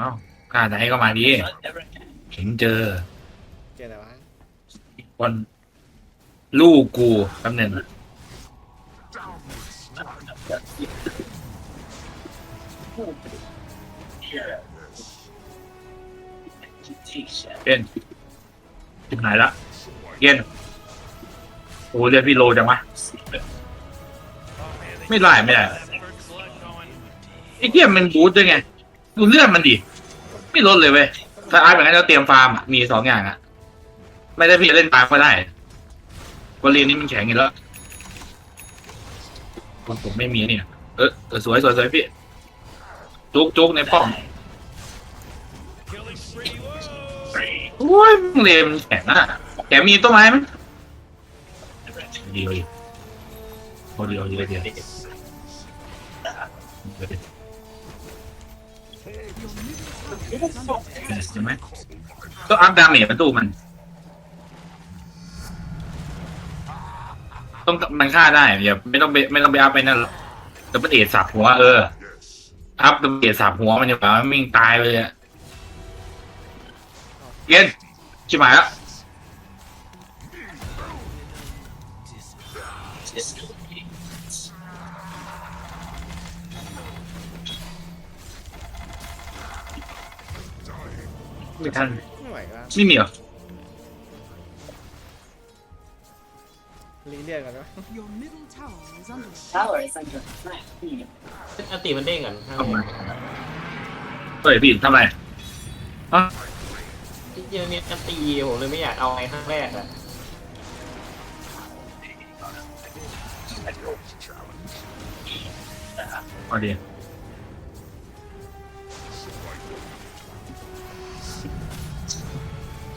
เอ้ากล้าไหนก็มาดีเห็นเจอเจออะไรวะคนลูกกูแป๊บหนึงเป็นจิบหายละเย็นโอ้เรียกพี่โลจังวะไม่ได้ไม่ได้ไอ้เกียมันบูทด้วยไง ดูเลื่อนมันดิ ไม่ลดเลยเว้ยถ้าอาร์ตแบบนั้นเราเตรียมฟาร์มอะมีสองอย่างอะไม่ได้พี่เล่นฟาร์มก็ได้วอลเลนนี่มันแข็งอยู่แล้วคนผมไม่มีเนี่ยเออเออสวยสวยสวยพี่จุกจุกในป้อมโอ้ยมึงเลนมันแข็งอะแกมีต้นไม้ไหมเดียวดิโอ้เดียวเดียวเดียวเดียว ใช่ไหมก็อัพดาเมจประตูมัน ต้องมันฆ่าได้อย่าไม่ต้องไปไม่ต้องไปอัพไปนั่นหรอกดับเบิลเอทสับหัวเออ อัพดับเบิลเอทสับหัวมันจะแบบมิ่งตายไปเลยอะเย็นชิบหายแล้ว ไม่ทันไม่ไหวก็ไม่มีเหรอรีเรียกกันนะ Your middle tower is under tower is under attack. อันติมันเด้งก่อนข้างทำไมในเฮ้ยพี่ทำไมที่เจอเนี่ยอันตีผมเลยไม่อยากเอาไอ้ข้างแรกอะพอดี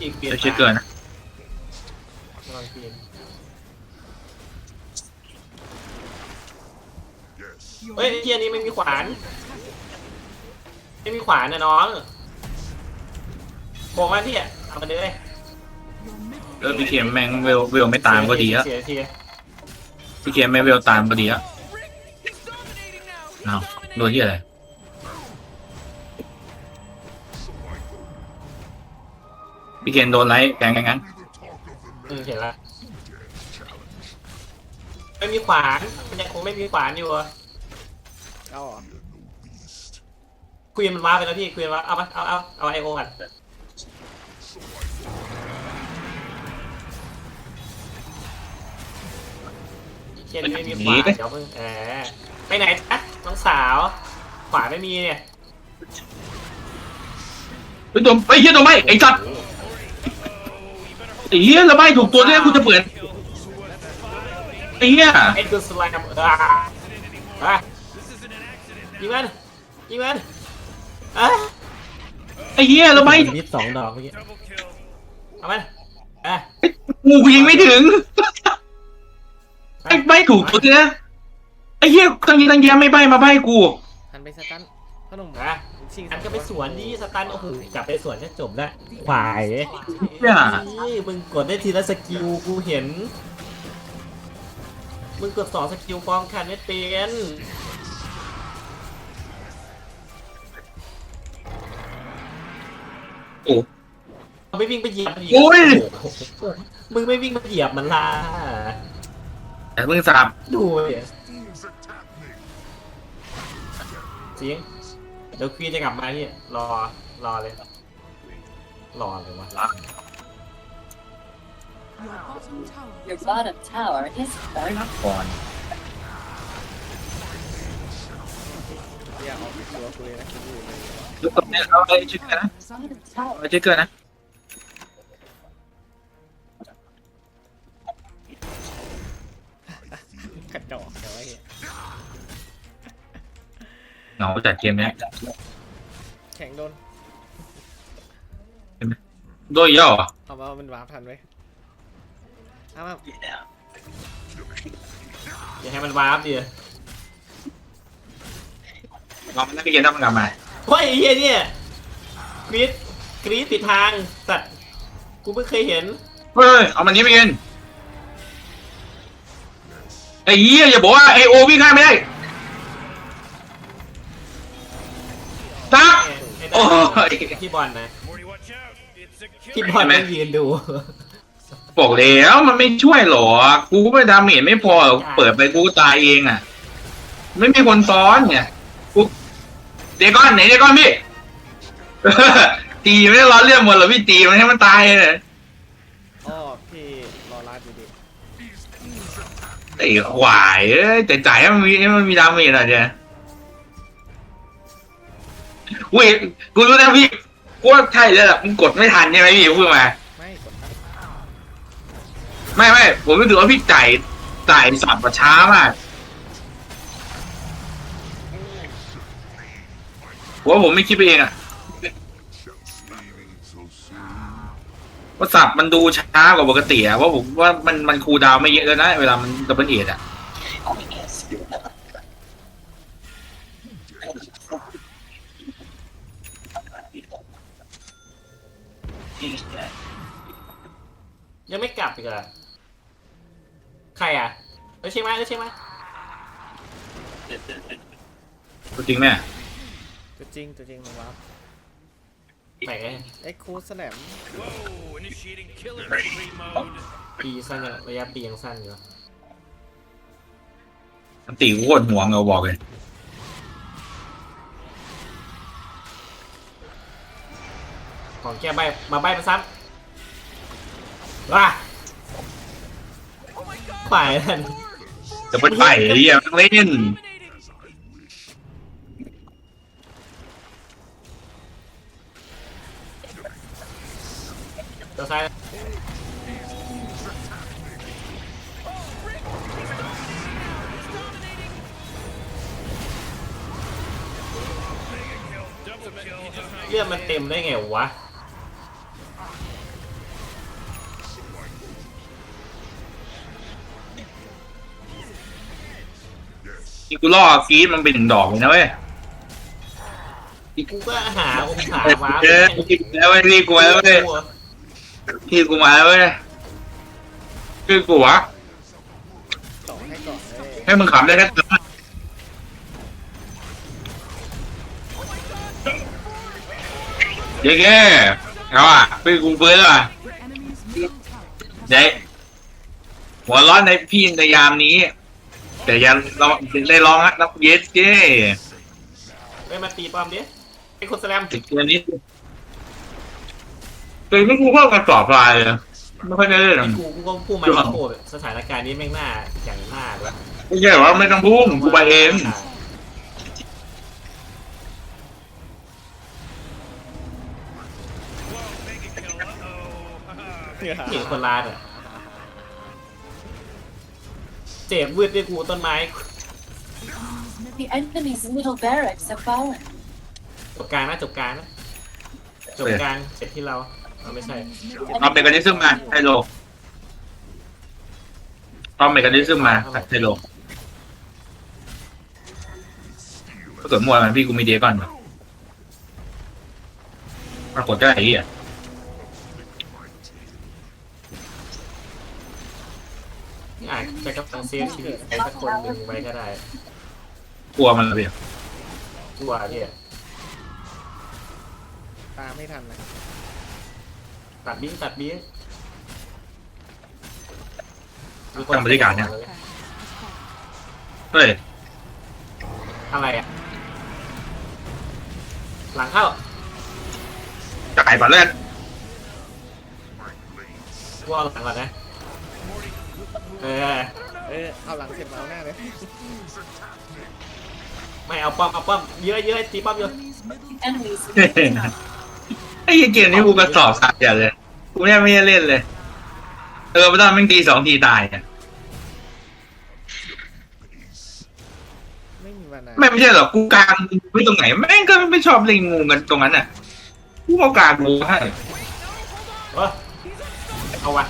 ที่อีกเปลี่ยนจะเช็คเกินนะลองเปลี่ยน Your เฮ้ยไอ้เทียนี้ไม่มีขวาน ไม่มีขวานนะน้องบอกว่าพี่อะเอามาเลย your middle เออพี่เขียนแม่งเวลเวลไม่ตามก็ดีแล้วเสียเทียพี่เขียนไม่เวลตามก็ดีแล้วเอาโดนที่อะไร พี่เขียนโดนไลท์แกงกันงั้นอืมเห็นละไม่มีขวานมันยังคงไม่มีขวานอยู่อะเอาเหรอคุยมันว้าไปแล้วพี่คุยมันว้าเอามาเอาเอาเอาไอโอก่อนเช่นไม่มีขวานเดี๋ยวมึงแหมไปไหนจ๊ะน้องสาว ขวานไม่มีเนี่ยไปโดนไปเฮียโดนไม่ไอ้จัด ไอ้เฮียแล้วไม่ถูกตัวเนี่ยกูจะเปิดไอ้เฮียไอ้ตัวสไลด์อ่าอะยิงมันยิงมันอะไอ้เฮียแล้วไม่มิดสองดอกเมื่อกี้เอามันอะกูกูยิงไม่ถึงไอ้ไม่ถูกตัวเนี่ยไอ้เฮียตั้งยีตั้งแยะไม่ใบมาใบกูหันไปสตันพ่อหนุ่มอะ ชิงอันก็ไปสวนดิสตันโอ้โหกลับไปสวนจะจบแล้วขวายเนี่ยนี่มึงกดได้ทีละสกิลกูเห็น มึงกดสองสกิลพร้อมกันไม่เป็นโอ้ไม่วิ่งไปเหยียบมันอีกโอ้ย โอ้โหมึงไม่วิ่งไปเหยียบมันล่ะแต่มึงสับดูดิจริง เดี๋ยวควีนจะกลับมาที่รอรอเลยรอเลยวะ your bottom tower Your is under bottom tower is falling. ก่อนอย่าออกจากตัวกูเลยนะคิดดูเลยยุคตรงนี้เอาไปเช็คเกอร์นะ is under Bottom tower เอาไปเช็คเกอร์นะ กระจอกแต่ว่าเฮีย เหงาจัดเกมเนี้ยแข่งโดนโดยย่อเหรอเอามามันวาร์ปทันไว้เอามาอย่าให้มันวาร์ปดิเรามันนั่งเกมต้องมันกลับมาเฮ้ยไอ้เฮียเนี่ยกรีดกรีดปิดทางสัตว์กูไม่เคยเห็นเฮ้ยเอามันนี้ไปกินไอ้เหี้ยอย่าบอกว่าไอโอวิ่งข้ามไม่ได้ ยพี่บอลนะ Morty, watch out! It's a พี่ killer. บอลต้องยืนดู บอกแล้วมันไม่ช่วยหรอกกูไม่ดาเมจไม่พอหรอกเปิดไปกูตายเองอะ ไม่มีคนซ้อนเนี่ยกูเดก้อนไหนเดก้อนพี่ตีไม่ได้ร้อนเรื่องหมดหรอกพี่ตีมันให้มันตายเลยอ้อพี่รอรัดอยู่ดิไอ้หวายเอ้ยแต่จ่ายให้มันมีให้มันมีดาเมจหน่อยเดีย วอุ้ยกูรู้นะพี่กูว่าใช่แล้วล่ะมึงกดไม่ทันใช่ไหมพี่พูดมา ไม่กดทันไม่ไม่ผมรู้สึกว่าพี่จ่ายจ่ายสับมาช้ามากผมว่าผมไม่คิดไปเองอะว่าสับมันดูช้ากว่าปกติอะว่าผมว่ามันมันคูลดาวน์ไม่เยอะแล้วนะ เวลามันดับเบิลเอทอะ ยังไม่กลับอีกเหรอใครอะเออใช่ไหมเออใช่ไหมจริงไหมตัวจริงตัวจริงมาวับไหนเอ็กคูสแลม Whoa! Initiating killer spree mode. ปีสั้นยังระยะปียังสั้นอยู่มันตีโคตรห่วงเราบอกเลย ของแก้ใบมาใบมาซ้ำว้าฝ่ายนั่นจะเป็นไปไอ้เหี้ยมันเล่นตัวซ้ายเลือดมันเต็มได้ไงวะ ที่กูล่อฟีดมันเป็นหนึ่งดอกเลยนะเว้ยกูก็หาองศาวาร์ปเออพี่แล้วเว้ยพี่กูมาแล้วเว้ยพี่กูมาแล้วเว้ยคือกูวะต่อให้ก่อนเลยให้มึงขำได้แค่ตัวเย้แก่เอาอะพี่กูเบื่ออะ The enemy's middle tower has เด้หัวร้อนในพี่ในยามนี้ แต่อยังลองได้ลองฮะนับเยสเก้ไม่มาตีป้อมดิไอ้คนแสลมติดเกมนี้เป็นไม่กูเข้ากันสอบลายเลยไม่ค่อยได้เล่นหรอกกูกูก็พูดมาโคสถานการณ์นี้แม่งหน้าอย่างหน้าเลยไม่ใช่ว่าไม่ต้องพุ่งกูไปเองเหี้ยเห็นคนลาดอะ เจ็บวืดด้วยกูต้นไม้ The enemy's middle barracks have fallen. จบกลางนะจบกลางนะจบกลางเสร็จที่เราเอาไม่ใช่เอาเมกานิซึมมาไฮโลเอาเมกานิซึมมาไฮโลถ้าเกิดมัวมันพี่กูมีเดียก่อนปรากฏก็ไอ้เหี้ย อาจจะกับตังเซฟชีวิตใครสักคนหนึ่งไว้ก็ได้กลัวมันเลยพี่ตัวพี่ตามไม่ทันนะตัดบิ้งตัดบิ้งทำบริการเนี่ยเฮ้ยอะไรอะ หลังเข้าจ่ายก่อนเล่นกูเอาหลังก่อนนะ เออ เออเอาหลังเสร็จมาเอาหน้าเลยไม่เอาป้อมเอาป้อมเยอะเยอะตีป้อมเยอะ enemy's middle Enemy's middle tower. ไอ้เหี้ยเกมนี้กูกระสอบสัตว์อย่าเลยกูเนี่ยไม่ได้เล่นเลย เออไม่ต้องแม่งตีสองทีตายอะไม่มีวันนะไม่ไม่ใช่หรอกกูกลางไว้ตรงไหนแม่งก็ไม่ชอบเล่นงูกันตรงนั้นอะกูเอากลางงูให้เออเอาวะ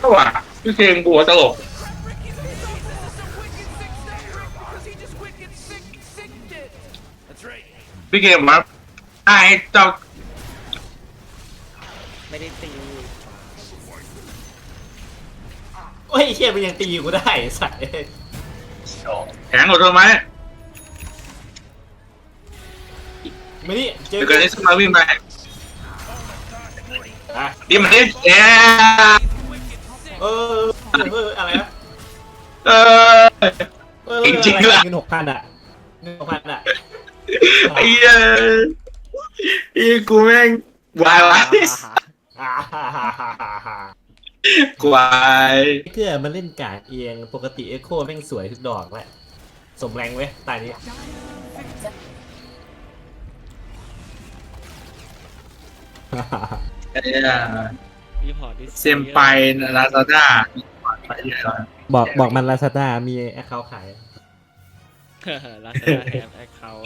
ก็ว่า พี่เกมกูตลก That's right. พี่เกมว่าไอ้เจ้าไม่ได้ตีโอ้ยเชี่ยมันยังตีกูได้ใส่แข็งอดทนไหมไม่นี่เจอเดี๋ยวกันนี้สมาวิ่งไปอะดีมันดิเอ๊ะเออเออ เอออะไรนะเออ เออจริงๆด้วยเงินหกพันอะเงินหกพันอะไอ้เหี้ยไอ้กูแม่งวายวายอ่าฮ่าฮ่าฮ่าฮ่าฮ่ากูวายเพื่อมาเล่นการ์ดเองปกติเอ็กโคแม่งสวยทุกดอกแหละสมแรงเว้ยตายนี้ไอ้เหี้ย รีพอร์ตดิเซมไปลาซาด้าไปเหี้ยบอกบอกมันลาซาด้ามีแอคเคาท์ขายลาซาด้าแฮมแอคเคาท์